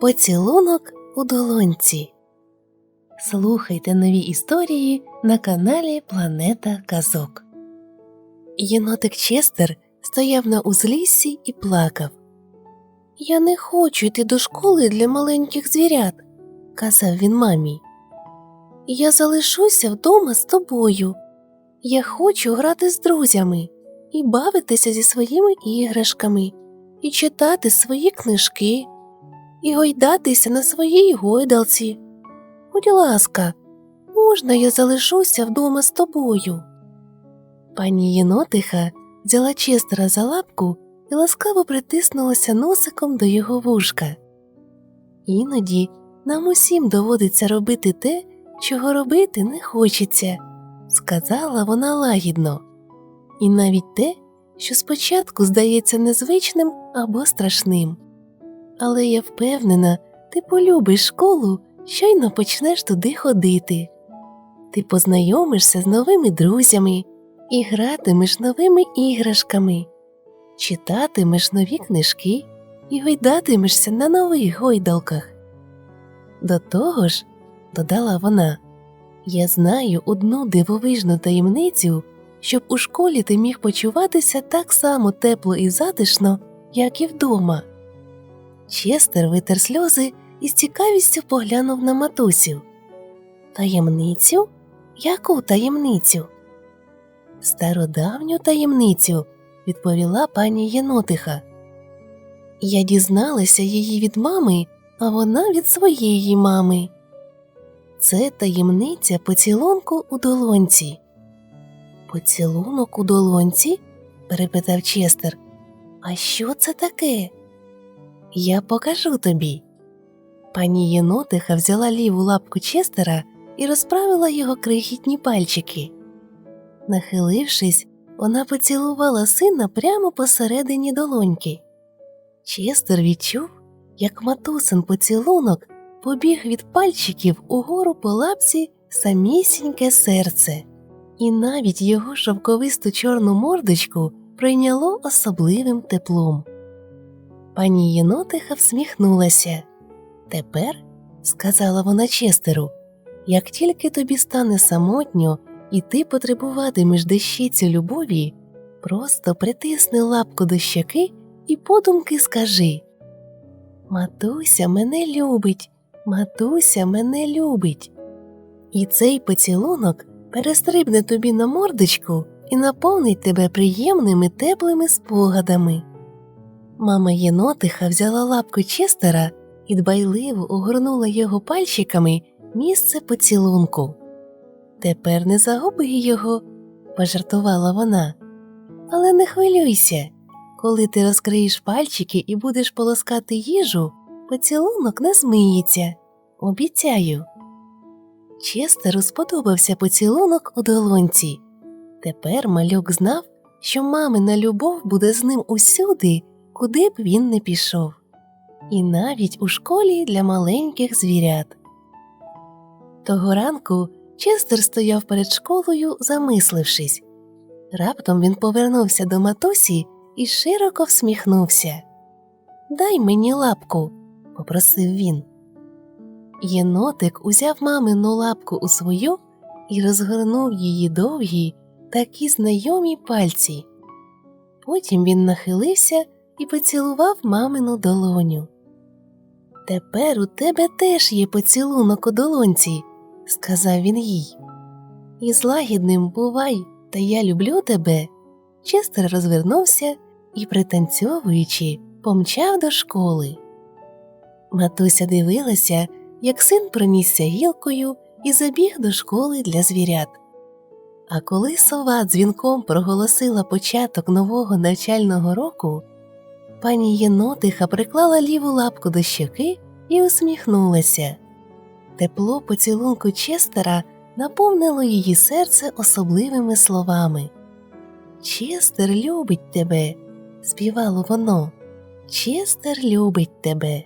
Поцілунок у долонці. Слухайте нові історії на каналі Планета Казок. Єнотик Честер стояв на узліссі і плакав. Я не хочу йти до школи для маленьких звірят, казав він мамі. Я залишуся вдома з тобою. Я хочу грати з друзями і бавитися зі своїми іграшками, і читати свої книжки, і гойдатися на своїй гойдалці. Будь ласка, можна я залишуся вдома з тобою? Пані Єнотиха взяла Честера за лапку і ласкаво притиснулася носиком до його вушка. Іноді нам усім доводиться робити те, чого робити не хочеться, сказала вона лагідно, і навіть те, що спочатку здається незвичним або страшним. Але я впевнена, ти полюбиш школу, щойно почнеш туди ходити. Ти познайомишся з новими друзями і гратимеш новими іграшками, читатимеш нові книжки і гойдатимешся на нових гойдалках. До того ж, додала вона, я знаю одну дивовижну таємницю, щоб у школі ти міг почуватися так само тепло і затишно, як і вдома. Честер витер сльози і з цікавістю поглянув на матусю. Таємницю? Яку таємницю? Стародавню таємницю, відповіла пані Єнотиха. Я дізналася її від мами, а вона від своєї мами. Це таємниця поцілунку у долонці. Поцілунок у долонці? перепитав Честер. А що це таке? Я покажу тобі. Пані Єнотиха взяла ліву лапку Честера і розправила його крихітні пальчики. Нахилившись, вона поцілувала сина прямо посередині долоньки. Честер відчув, як матусин поцілунок побіг від пальчиків угору по лапці самісіньке серце, і навіть його шовковисту чорну мордочку прийняло особливим теплом. Пані Єнотиха всміхнулася. Тепер, сказала вона Честеру, як тільки тобі стане самотньо і ти потребуватимеш дещицю любові, просто притисни лапку до щоки і подумки скажи Матуся мене любить, матуся мене любить. І цей поцілунок перестрибне тобі на мордочку і наповнить тебе приємними теплими спогадами. Мама єнотиха взяла лапку Честера і дбайливо огорнула його пальчиками місце поцілунку. Тепер не загуби його, пожартувала вона. Але не хвилюйся, коли ти розкриєш пальчики і будеш полоскати їжу, поцілунок не змиється. Обіцяю. Честеру сподобався поцілунок у долонці. Тепер малюк знав, що мамина любов буде з ним усюди, куди б він не пішов, і навіть у школі для маленьких звірят. Того ранку Честер стояв перед школою, замислившись. Раптом він повернувся до матусі і широко всміхнувся. Дай мені лапку, попросив він. Єнотик узяв мамину лапку у свою і розгорнув її довгі, такі знайомі пальці. Потім він нахилився і поцілував мамину долоню. Тепер у тебе теж є поцілунок у долонці, сказав він їй. І з лагідним бувай, та я люблю тебе. Честер розвернувся і, пританцьовуючи, помчав до школи. Матуся дивилася, як син пронісся гілкою і забіг до школи для звірят. А коли сова дзвінком проголосила початок нового навчального року, пані єнотиха приклала ліву лапку до щоки і усміхнулася. Тепло поцілунку Честера наповнило її серце особливими словами. Честер любить тебе, співало воно. Честер любить тебе.